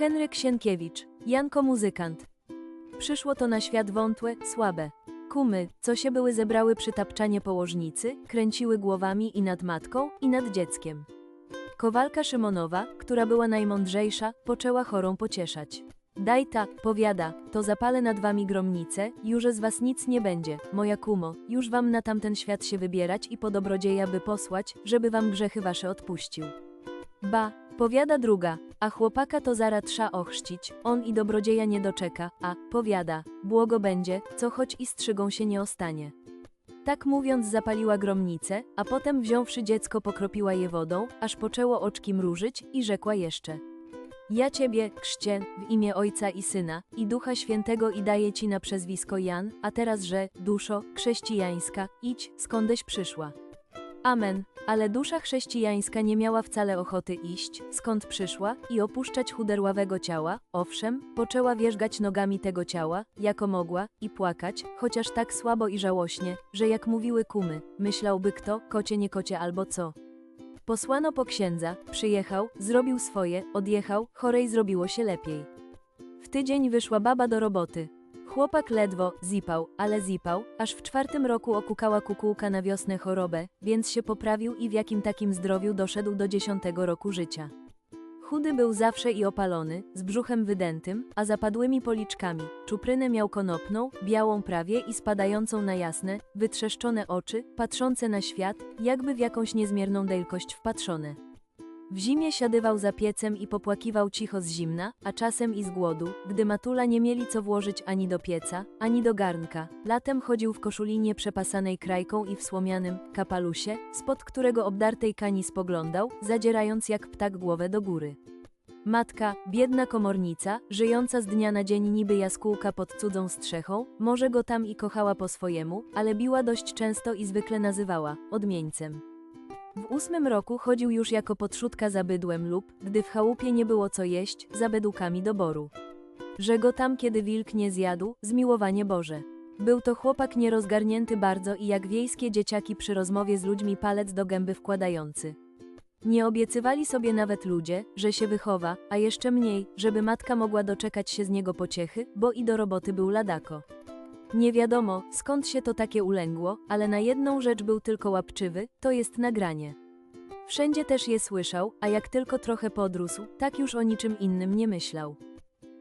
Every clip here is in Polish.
Henryk Sienkiewicz, Janko muzykant. Przyszło to na świat wątłe, słabe. Kumy, co się były zebrały przy tapczanie położnicy, kręciły głowami i nad matką, i nad dzieckiem. Kowalka Szymonowa, która była najmądrzejsza, poczęła chorą pocieszać. Daj ta, powiada, to zapalę nad wami gromnicę, już z was nic nie będzie, moja kumo, już wam na tamten świat się wybierać i po dobrodzieja by posłać, żeby wam grzechy wasze odpuścił. Ba, powiada druga, a chłopaka to zara trza ochrzcić, on i dobrodzieja nie doczeka, a, powiada, błogo będzie, co choć i strzygą się nie ostanie. Tak mówiąc zapaliła gromnicę, a potem wziąwszy dziecko pokropiła je wodą, aż poczęło oczki mrużyć i rzekła jeszcze. Ja ciebie, chrzcie, w imię Ojca i Syna, i Ducha Świętego i daję ci na przezwisko Jan, a teraz, że, duszo, chrześcijańska, idź, skądeś przyszła. Amen. Ale dusza chrześcijańska nie miała wcale ochoty iść, skąd przyszła, i opuszczać chuderławego ciała, owszem, poczęła wierzgać nogami tego ciała, jako mogła, i płakać, chociaż tak słabo i żałośnie, że jak mówiły kumy, myślałby kto, kocie nie kocie albo co. Posłano po księdza, przyjechał, zrobił swoje, odjechał, chorej zrobiło się lepiej. W tydzień wyszła baba do roboty. Chłopak ledwo zipał, ale zipał, aż w czwartym roku okukała kukułka na wiosnę chorobę, więc się poprawił i w jakim takim zdrowiu doszedł do dziesiątego roku życia. Chudy był zawsze i opalony, z brzuchem wydętym, a zapadłymi policzkami. Czuprynę miał konopną, białą prawie i spadającą na jasne, wytrzeszczone oczy, patrzące na świat, jakby w jakąś niezmierną dejlkość wpatrzone. W zimie siadywał za piecem i popłakiwał cicho z zimna, a czasem i z głodu, gdy matula nie mieli co włożyć ani do pieca, ani do garnka. Latem chodził w koszulinie przepasanej krajką i w słomianym kapalusie, spod którego obdartej kani spoglądał, zadzierając jak ptak głowę do góry. Matka, biedna komornica, żyjąca z dnia na dzień niby jaskółka pod cudzą strzechą, może go tam i kochała po swojemu, ale biła dość często i zwykle nazywała odmieńcem. W ósmym roku chodził już jako podszutka za bydłem lub, gdy w chałupie nie było co jeść, za bedukami do boru. Że go tam kiedy wilk nie zjadł, zmiłowanie Boże. Był to chłopak nierozgarnięty bardzo i jak wiejskie dzieciaki przy rozmowie z ludźmi palec do gęby wkładający. Nie obiecywali sobie nawet ludzie, że się wychowa, a jeszcze mniej, żeby matka mogła doczekać się z niego pociechy, bo i do roboty był ladako. Nie wiadomo, skąd się to takie ulęgło, ale na jedną rzecz był tylko łapczywy, to jest nagranie. Wszędzie też je słyszał, a jak tylko trochę podrósł, tak już o niczym innym nie myślał.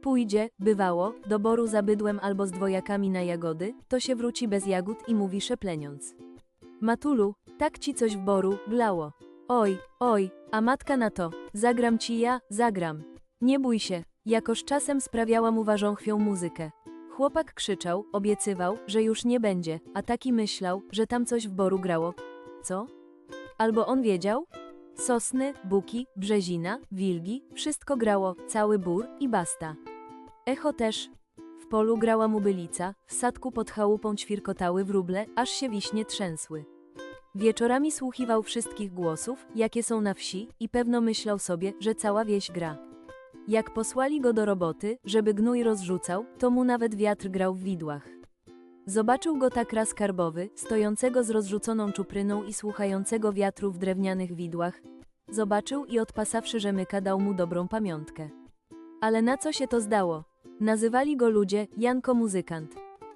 Pójdzie, bywało, do boru za bydłem albo z dwojakami na jagody, to się wróci bez jagód i mówi szepleniąc. Matulu, tak ci coś w boru, blało. Oj, oj, a matka na to, zagram ci ja, zagram. Nie bój się, jakoż czasem sprawiała mu ważąchwią muzykę. Chłopak krzyczał, obiecywał, że już nie będzie, a taki myślał, że tam coś w boru grało. Co? Albo on wiedział? Sosny, buki, brzezina, wilgi, wszystko grało, cały bór i basta. Echo też. W polu grała mu bylica, w sadku pod chałupą ćwirkotały wróble, aż się wiśnie trzęsły. Wieczorami słuchiwał wszystkich głosów, jakie są na wsi, i pewno myślał sobie, że cała wieś gra. Jak posłali go do roboty, żeby gnój rozrzucał, to mu nawet wiatr grał w widłach. Zobaczył go tak raz karbowy, stojącego z rozrzuconą czupryną i słuchającego wiatru w drewnianych widłach. Zobaczył i odpasawszy rzemyka dał mu dobrą pamiątkę. Ale na co się to zdało? Nazywali go ludzie Janko muzykant.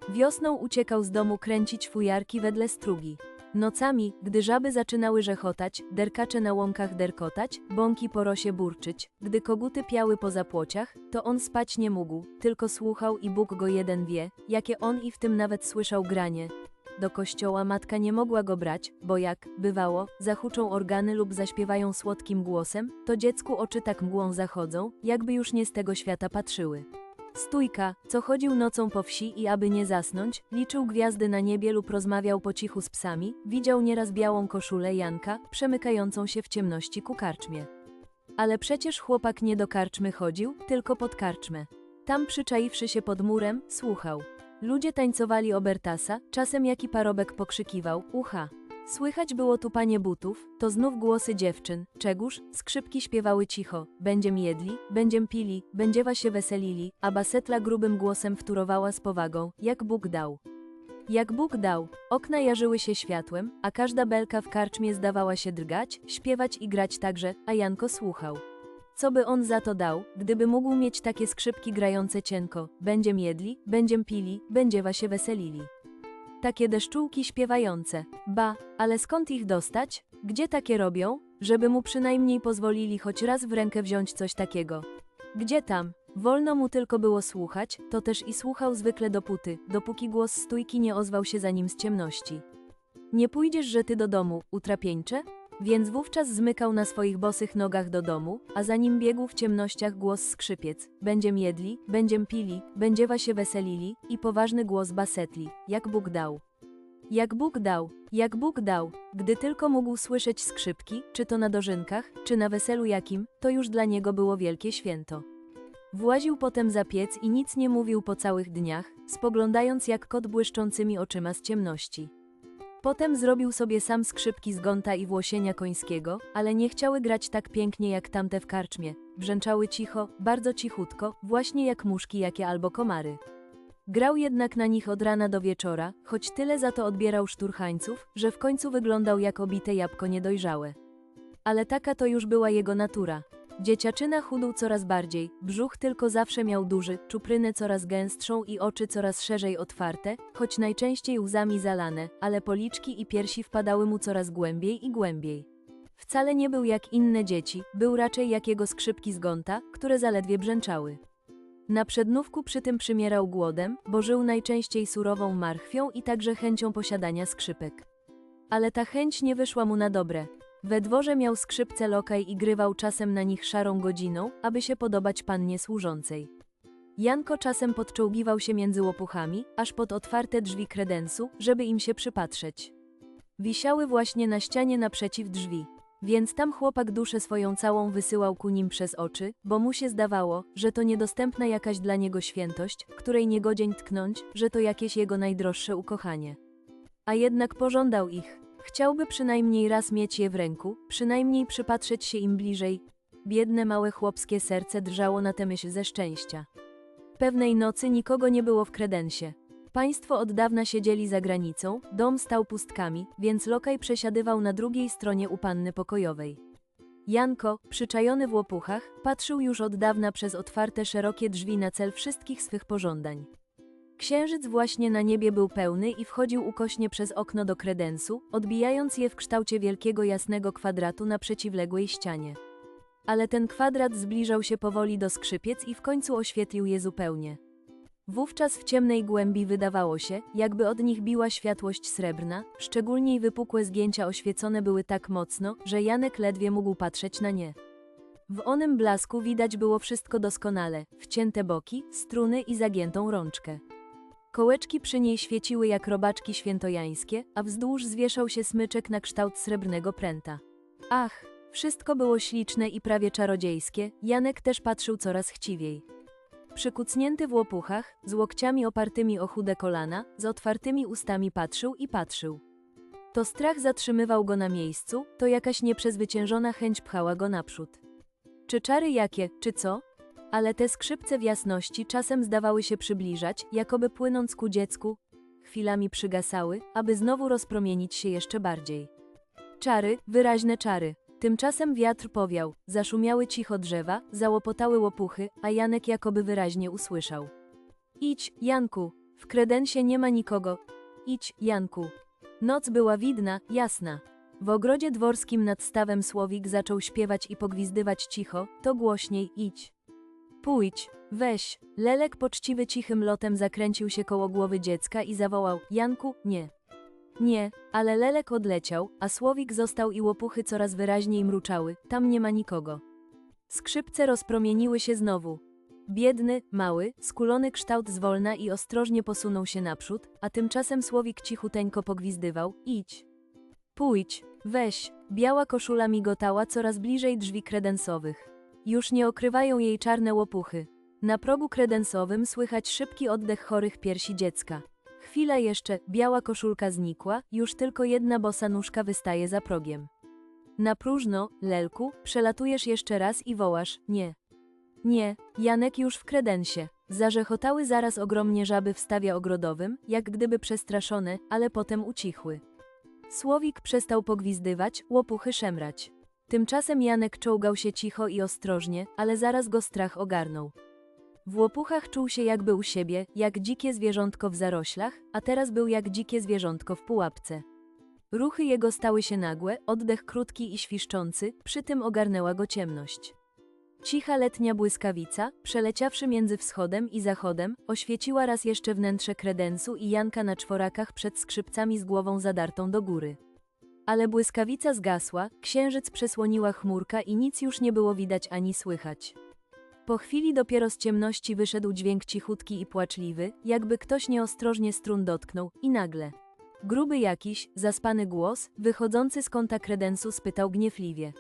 Wiosną uciekał z domu kręcić fujarki wedle strugi. Nocami, gdy żaby zaczynały rzechotać, derkacze na łąkach derkotać, bąki po rosie burczyć, gdy koguty piały po zapłociach, to on spać nie mógł, tylko słuchał i Bóg go jeden wie, jakie on i w tym nawet słyszał granie. Do kościoła matka nie mogła go brać, bo jak, bywało, zahuczą organy lub zaśpiewają słodkim głosem, to dziecku oczy tak mgłą zachodzą, jakby już nie z tego świata patrzyły. Stójka, co chodził nocą po wsi i aby nie zasnąć, liczył gwiazdy na niebie lub rozmawiał po cichu z psami, widział nieraz białą koszulę Janka, przemykającą się w ciemności ku karczmie. Ale przecież chłopak nie do karczmy chodził, tylko pod karczmę. Tam przyczaiwszy się pod murem, słuchał. Ludzie tańcowali obertasa, czasem jaki parobek pokrzykiwał, ucha. Słychać było tu panie butów, to znów głosy dziewczyn, czegóż, skrzypki śpiewały cicho, będziem jedli, będziem pili, będziewa się weselili, a basetla grubym głosem wtórowała z powagą, jak Bóg dał. Jak Bóg dał, okna jarzyły się światłem, a każda belka w karczmie zdawała się drgać, śpiewać i grać także, a Janko słuchał. Co by on za to dał, gdyby mógł mieć takie skrzypki grające cienko? Będziem jedli, będziem pili, będziewa się weselili. Takie deszczułki śpiewające. Ba, ale skąd ich dostać? Gdzie takie robią? Żeby mu przynajmniej pozwolili choć raz w rękę wziąć coś takiego. Gdzie tam? Wolno mu tylko było słuchać, to też i słuchał zwykle dopóty, dopóki głos stójki nie ozwał się za nim z ciemności. Nie pójdziesz, że ty do domu, utrapieńcze? Więc wówczas zmykał na swoich bosych nogach do domu, a za nim biegł w ciemnościach głos skrzypiec. Będziem jedli, będziem pili, będziewa się weselili i poważny głos basetli, jak Bóg dał. Jak Bóg dał, jak Bóg dał, gdy tylko mógł słyszeć skrzypki, czy to na dożynkach, czy na weselu jakim, to już dla niego było wielkie święto. Właził potem za piec i nic nie mówił po całych dniach, spoglądając jak kot błyszczącymi oczyma z ciemności. Potem zrobił sobie sam skrzypki z gonta i włosienia końskiego, ale nie chciały grać tak pięknie jak tamte w karczmie. Brzęczały cicho, bardzo cichutko, właśnie jak muszki jakie albo komary. Grał jednak na nich od rana do wieczora, choć tyle za to odbierał szturchańców, że w końcu wyglądał jak obite jabłko niedojrzałe. Ale taka to już była jego natura. Dzieciaczyna chudł coraz bardziej, brzuch tylko zawsze miał duży, czuprynę coraz gęstszą i oczy coraz szerzej otwarte, choć najczęściej łzami zalane, ale policzki i piersi wpadały mu coraz głębiej i głębiej. Wcale nie był jak inne dzieci, był raczej jak jego skrzypki z gonta, które zaledwie brzęczały. Na przednówku przy tym przymierał głodem, bo żył najczęściej surową marchwią i także chęcią posiadania skrzypek. Ale ta chęć nie wyszła mu na dobre. We dworze miał skrzypce lokaj i grywał czasem na nich szarą godziną, aby się podobać pannie służącej. Janko czasem podczołgiwał się między łopuchami, aż pod otwarte drzwi kredensu, żeby im się przypatrzeć. Wisiały właśnie na ścianie naprzeciw drzwi. Więc tam chłopak duszę swoją całą wysyłał ku nim przez oczy, bo mu się zdawało, że to niedostępna jakaś dla niego świętość, której nie godzień tknąć, że to jakieś jego najdroższe ukochanie. A jednak pożądał ich. Chciałby przynajmniej raz mieć je w ręku, przynajmniej przypatrzeć się im bliżej. Biedne małe chłopskie serce drżało na tę myśl ze szczęścia. Pewnej nocy nikogo nie było w kredensie. Państwo od dawna siedzieli za granicą, dom stał pustkami, więc lokaj przesiadywał na drugiej stronie u panny pokojowej. Janko, przyczajony w łopuchach, patrzył już od dawna przez otwarte szerokie drzwi na cel wszystkich swych pożądań. Księżyc właśnie na niebie był pełny i wchodził ukośnie przez okno do kredensu, odbijając je w kształcie wielkiego jasnego kwadratu na przeciwległej ścianie. Ale ten kwadrat zbliżał się powoli do skrzypiec i w końcu oświetlił je zupełnie. Wówczas w ciemnej głębi wydawało się, jakby od nich biła światłość srebrna, szczególnie wypukłe zgięcia oświecone były tak mocno, że Janek ledwie mógł patrzeć na nie. W onym blasku widać było wszystko doskonale, wcięte boki, struny i zagiętą rączkę. Kołeczki przy niej świeciły jak robaczki świętojańskie, a wzdłuż zwieszał się smyczek na kształt srebrnego pręta. Ach, wszystko było śliczne i prawie czarodziejskie, Janek też patrzył coraz chciwiej. Przykucnięty w łopuchach, z łokciami opartymi o chude kolana, z otwartymi ustami patrzył i patrzył. To strach zatrzymywał go na miejscu, to jakaś nieprzezwyciężona chęć pchała go naprzód. Czy czary jakie, czy co? Ale te skrzypce w jasności czasem zdawały się przybliżać, jakoby płynąc ku dziecku, chwilami przygasały, aby znowu rozpromienić się jeszcze bardziej. Czary, wyraźne czary. Tymczasem wiatr powiał, zaszumiały cicho drzewa, załopotały łopuchy, a Janek jakoby wyraźnie usłyszał. Idź, Janku, w kredensie nie ma nikogo. Idź, Janku. Noc była widna, jasna. W ogrodzie dworskim nad stawem Słowik zaczął śpiewać i pogwizdywać cicho, to głośniej, idź. Pójdź, weź. Lelek poczciwy cichym lotem zakręcił się koło głowy dziecka i zawołał, Janku, nie. Nie, ale Lelek odleciał, a Słowik został i łopuchy coraz wyraźniej mruczały, tam nie ma nikogo. Skrzypce rozpromieniły się znowu. Biedny, mały, skulony kształt zwolna i ostrożnie posunął się naprzód, a tymczasem Słowik cichuteńko pogwizdywał, idź. Pójdź, weź. Biała koszula migotała coraz bliżej drzwi kredensowych. Już nie okrywają jej czarne łopuchy. Na progu kredensowym słychać szybki oddech chorych piersi dziecka. Chwila jeszcze, biała koszulka znikła, już tylko jedna bosa nóżka wystaje za progiem. Na próżno, Lelku, przelatujesz jeszcze raz i wołasz, nie. Nie, Janek już w kredensie. Zarzechotały zaraz ogromnie żaby w stawie ogrodowym, jak gdyby przestraszone, ale potem ucichły. Słowik przestał pogwizdywać, łopuchy szemrać. Tymczasem Janek czołgał się cicho i ostrożnie, ale zaraz go strach ogarnął. W łopuchach czuł się jakby u siebie, jak dzikie zwierzątko w zaroślach, a teraz był jak dzikie zwierzątko w pułapce. Ruchy jego stały się nagłe, oddech krótki i świszczący, przy tym ogarnęła go ciemność. Cicha letnia błyskawica, przeleciawszy między wschodem i zachodem, oświeciła raz jeszcze wnętrze kredensu i Janka na czworakach przed skrzypcami z głową zadartą do góry. Ale błyskawica zgasła, księżyc przesłoniła chmurka i nic już nie było widać ani słychać. Po chwili dopiero z ciemności wyszedł dźwięk cichutki i płaczliwy, jakby ktoś nieostrożnie strun dotknął, i nagle. Gruby jakiś, zaspany głos, wychodzący z kąta kredensu spytał gniewliwie.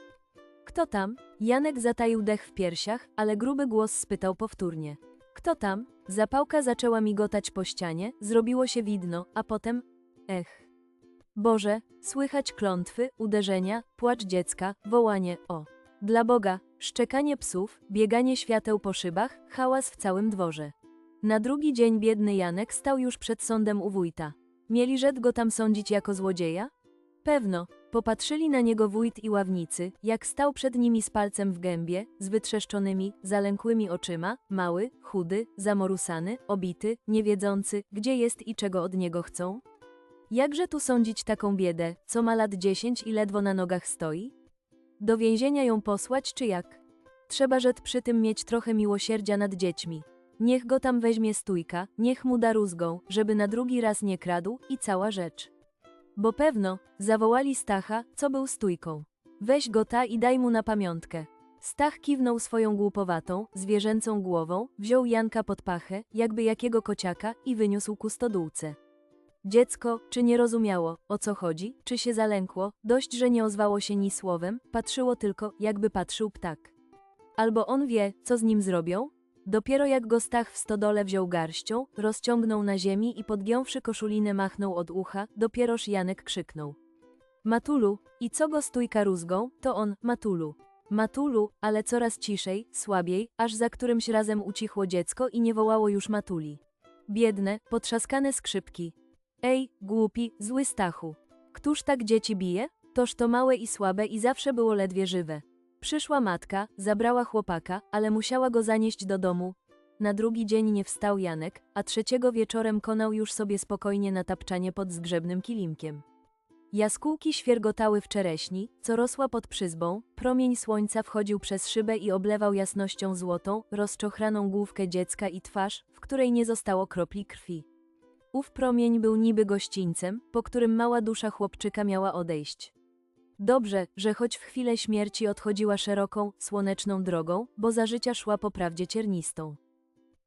Kto tam? Janek zataił dech w piersiach, ale gruby głos spytał powtórnie. Kto tam? Zapałka zaczęła migotać po ścianie, zrobiło się widno, a potem... Ech. Boże, słychać klątwy, uderzenia, płacz dziecka, wołanie o. Dla Boga, szczekanie psów, bieganie świateł po szybach, hałas w całym dworze. Na drugi dzień biedny Janek stał już przed sądem u wójta. Mieli rzec go tam sądzić jako złodzieja? Pewno. Popatrzyli na niego wójt i ławnicy, jak stał przed nimi z palcem w gębie, z wytrzeszczonymi, zalękłymi oczyma, mały, chudy, zamorusany, obity, niewiedzący, gdzie jest i czego od niego chcą. Jakże tu sądzić taką biedę, co ma lat dziesięć i ledwo na nogach stoi? Do więzienia ją posłać czy jak? Trzeba rzec przy tym mieć trochę miłosierdzia nad dziećmi. Niech go tam weźmie stójka, niech mu da rózgą, żeby na drugi raz nie kradł i cała rzecz. Bo pewno, zawołali Stacha, co był stójką. Weź go ta i daj mu na pamiątkę. Stach kiwnął swoją głupowatą, zwierzęcą głową, wziął Janka pod pachę, jakby jakiego kociaka, i wyniósł ku stodółce. Dziecko, czy nie rozumiało, o co chodzi, czy się zalękło, dość, że nie ozwało się ni słowem, patrzyło tylko, jakby patrzył ptak. Albo on wie, co z nim zrobią? Dopiero jak go Stach w stodole wziął garścią, rozciągnął na ziemi i podgiąwszy koszulinę machnął od ucha, dopieroż Janek krzyknął. Matulu, i co go stójka rózgą, to on, Matulu. Matulu, ale coraz ciszej, słabiej, aż za którymś razem ucichło dziecko i nie wołało już Matuli. Biedne, potrzaskane skrzypki. Ej, głupi, zły Stachu. Któż tak dzieci bije? Toż to małe i słabe i zawsze było ledwie żywe. Przyszła matka, zabrała chłopaka, ale musiała go zanieść do domu. Na drugi dzień nie wstał Janek, a trzeciego wieczorem konał już sobie spokojnie na tapczanie pod zgrzebnym kilimkiem. Jaskółki świergotały w czereśni, co rosła pod przyzbą, promień słońca wchodził przez szybę i oblewał jasnością złotą, rozczochraną główkę dziecka i twarz, w której nie zostało kropli krwi. Ów promień był niby gościńcem, po którym mała dusza chłopczyka miała odejść. Dobrze, że choć w chwilę śmierci odchodziła szeroką, słoneczną drogą, bo za życia szła po prawdzie ciernistą.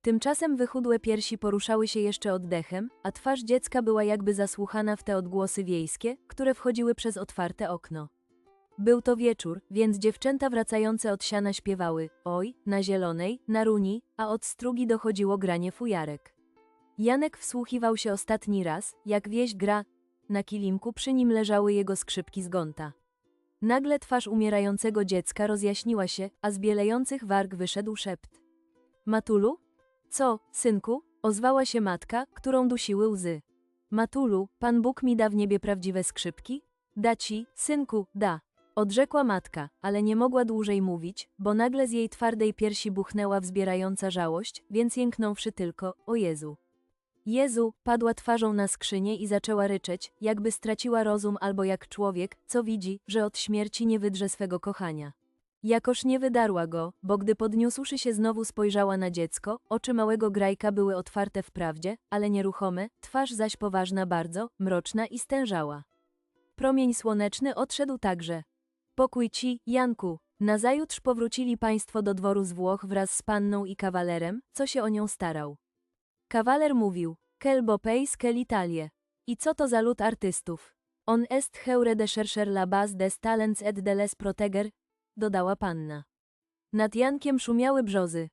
Tymczasem wychudłe piersi poruszały się jeszcze oddechem, a twarz dziecka była jakby zasłuchana w te odgłosy wiejskie, które wchodziły przez otwarte okno. Był to wieczór, więc dziewczęta wracające od siana śpiewały oj, na zielonej, na runi, a od strugi dochodziło granie fujarek. Janek wsłuchiwał się ostatni raz, jak wieś gra, na kilimku przy nim leżały jego skrzypki z gonta. Nagle twarz umierającego dziecka rozjaśniła się, a z bielejących warg wyszedł szept. Matulu? Co, synku? Ozwała się matka, którą dusiły łzy. Matulu, Pan Bóg mi da w niebie prawdziwe skrzypki? Da ci, synku, da. Odrzekła matka, ale nie mogła dłużej mówić, bo nagle z jej twardej piersi buchnęła wzbierająca żałość, więc jęknąwszy tylko, o Jezu. Jezu, padła twarzą na skrzynię i zaczęła ryczeć, jakby straciła rozum albo jak człowiek, co widzi, że od śmierci nie wydrze swego kochania. Jakoż nie wydarła go, bo gdy podniósłszy się znowu spojrzała na dziecko, oczy małego grajka były otwarte wprawdzie, ale nieruchome, twarz zaś poważna bardzo, mroczna i stężała. Promień słoneczny odszedł także. Pokój ci, Janku. Nazajutrz powrócili państwo do dworu z Włoch wraz z panną i kawalerem, co się o nią starał. Kawaler mówił, quel beau pays. I co to za lud artystów? On est heure de chercher la base des talents et de les proteger, dodała panna. Nad Jankiem szumiały brzozy.